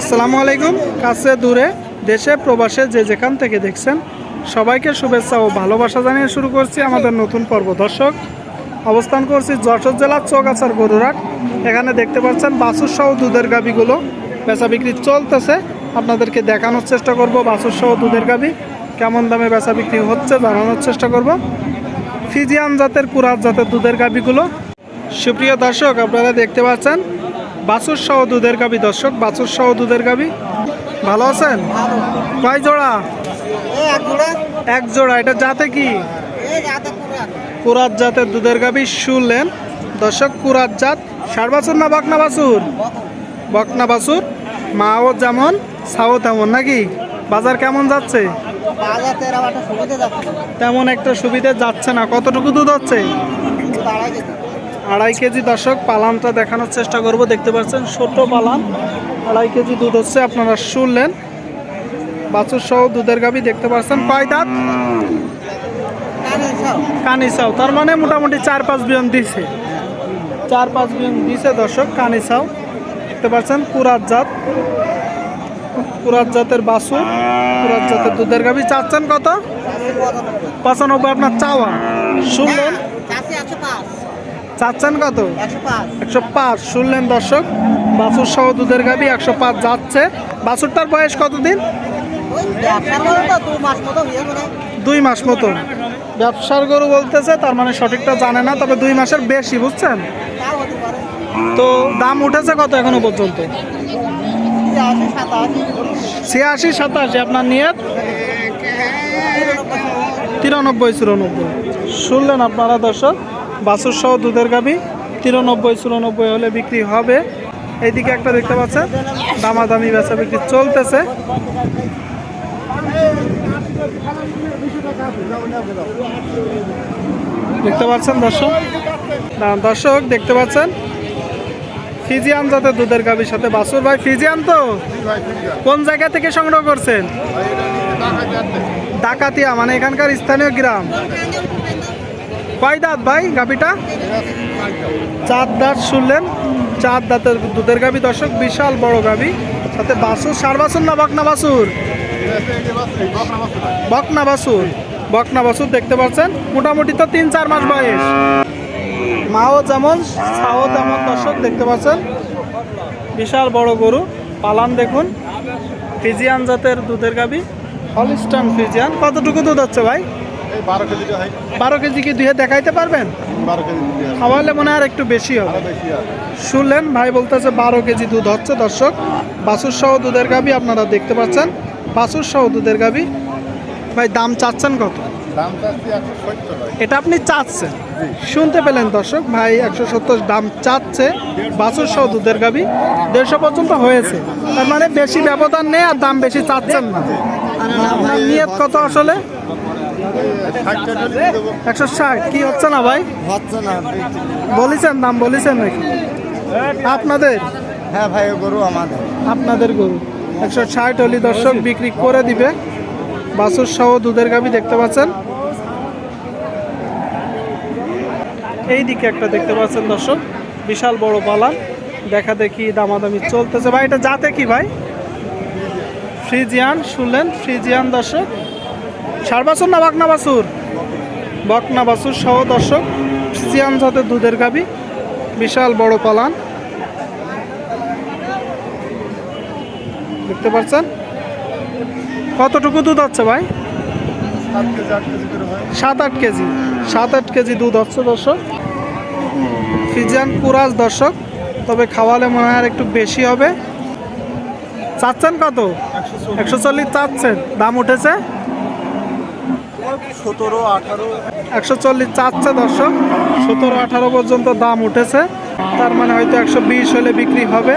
আসসালামু আলাইকুম। কাছে দূরে, দেশে, প্রবাসে যে যেখান থেকে দেখছেন, সবাইকে শুভেচ্ছা ও ভালোবাসা জানিয়ে শুরু করছি আমাদের নতুন পর্ব। দর্শক, অবস্থান করছি যশোর জেলার চৌগাছার গরুরাট এখানে দেখতে পাচ্ছেন বাছুর সহ দুধের গাবিগুলো বেচা বিক্রি চলতেছে। আপনাদেরকে দেখানোর চেষ্টা করব বাছুর সহ দুধের গাবি কেমন দামে বেচা বিক্রি হচ্ছে জানানোর চেষ্টা করব। ফিজিয়ান জাতের, কুরাত জাতের দুধের গাবিগুলো সুপ্রিয় দর্শক, আপনারা দেখতে পাচ্ছেন বাছুর সহ দুধের গাবি দর্শক বাছুর সহ দুধের গাবি ভালো আছেন? কয় জোড়া? এক জোড়া। এক জোড়া এটা জাতে কি? কুরাত। জাতের দুধের গাবি শুনলেন। দর্শক কুরাত জাত। ষাট বাছুর না বকনা বাছুর? বকনা বাছুর। মাও যেমন ছাও তেমন নাকি? বাজার কেমন যাচ্ছে? তেমন একটা সুবিধা যাচ্ছে না। কতটুকু দুধ হচ্ছে? আড়াই কেজি দর্শক, পালানটা দেখানোর চেষ্টা করব। দেখতে পাচ্ছেন ছোট পালান। আড়াই কেজি দুধ হচ্ছে, আপনারা শুনলেন। বাছুর সহ দুধের গাবি দেখতে পাচ্ছেন। কয় দাঁত? কানে কানি চাও। তার মানে মোটামুটি চার পাঁচ বিয়ন দিছে। চার পাঁচ বিয়ন দিছে দর্শক, কানি চাও। দেখতে পাচ্ছেন কুরাত জাত। কুরাত জাতের বাছুর, কুরাত জাতের দুধের গাবি চাচ্ছেন কত? পঁচানব্বই। আপনার চাওয়া। শুনলেন? চাচ্ছেন কত? একশো পাঁচ। শুনলেন দর্শক বাছুর সহ দুধের গাবি একশো পাঁচ যাচ্ছে। বাছুরটার বয়স কতদিন? দুই মাস মতো। ব্যবসার গরু বলতেছে তার মানে সঠিকটা জানে না তবে দুই মাসের বেশি বুঝছেন? তো দাম উঠেছে কত এখনও পর্যন্ত? ছিয়াশি সাতাশি। ছিয়াশি সাতাশি আপনার নিয়ত? তিরানব্বই চুরানব্বই। শুনলেন আপনারা দর্শক? বাছুর সহ দুধের গাবি তিরানব্বই, চুরানব্বই হলে বিক্রি হবে। এইদিকে একটা দেখতে পাচ্ছেন, দামাদামি বেচা বিক্রি চলতেছে। দেখতে পাচ্ছেন দর্শক? দর্শক, দেখতে পাচ্ছেন? ফিজিয়ান যাতে দুধের গাবির সাথে বাছুর ভাই, ফিজিয়ান তো? কোন জায়গা থেকে সংগ্রহ করছেন? ডাকাতিয়া মানে এখানকার স্থানীয় গ্রাম। কয় দাঁত ভাই গাবিটা চার দাঁত শুনলেন, চার দাঁতের দুধের গাবি দর্শক, বিশাল বড় গাবি সাথে বাসুর, সার বাছুর না বকনা বাছুর বকনা বাছুর বকনা বাছুর দেখতে পাচ্ছেন, মোটামুটি তো তিন চার মাস বয়স। মাও যেমন, ছাও তেমন দর্শক দেখতে পাচ্ছেন। বিশাল বড় গরু, পালান দেখুন। ফিজিয়ান জাতের দুধের গাবি হলিস্টান ফিজিয়ান। কতটুকু দুধ হচ্ছে ভাই? বারো কেজি কি দুয়ে দেখাইতে পারবেন? খাওয়ালে মনে হয় আর একটু বেশি হবে। শুনলেন ভাই বলতেছে বারো কেজি দুধ হচ্ছে দর্শক। বাছুর সহ দুধের গাবি আপনারা দেখতে পাচ্ছেন। বাছুর সহ দুধের গাবি ভাই দাম চাচ্ছেন কত? এটা আপনি চাচ্ছেন? শুনতে পেলেন দর্শক। ভাই একশো সত্তর দাম চাচ্ছে বাছুর সহ দুধের গাবি দেড়শো পর্যন্ত হয়েছে। তার মানে বেশি ব্যবধান নেই আর দাম বেশি চাচ্ছেন না। আপনার নিয়ত কত আসলে? একশো ষাট কি হচ্ছে না ভাই? হচ্ছে না বলেছেন দাম বলেছেন নাকি? আপনাদের? হ্যাঁ ভাই গরু আমাদের। আপনাদের গরু। একশো ষাট হলি দর্শক বিক্রি করে দিবে। বাছুর সহ দুধের গাবি দেখতে পাচ্ছেন। এই দিকে একটা দেখতে পাচ্ছেন দর্শক। বিশাল বড় পালান। দেখা দেখি দামাদামি চলতেছে। ভাই এটা যাতে কি ভাই? ফ্রিজিয়ান শুনলেন? ফ্রিজিয়ান দর্শক। সার বাছুর না বাকনা বাছুর বকনা বাছুর সহ দর্শক ফ্রিজিয়ান জাতের দুধের গাবি বিশাল বড় পালান। দেখতে পাচ্ছেন? কতটুকু দুধ হচ্ছে ভাই? সাত আট কেজি সাত আট কেজি দুধ হচ্ছে দর্শক। ফিজিয়ান কুরাজ দর্শক তবে খাওয়ালে মনে হয় আর একটু বেশি হবে। চাচ্ছেন কত? একশো চল্লিশ চাচ্ছেন। দাম উঠেছে? সতেরো, আঠারো। একশো চল্লিশ চাচ্ছে দর্শক। সতেরো, আঠারো পর্যন্ত দাম উঠেছে। তার মানে হয়তো একশো বিশ হলে বিক্রি হবে।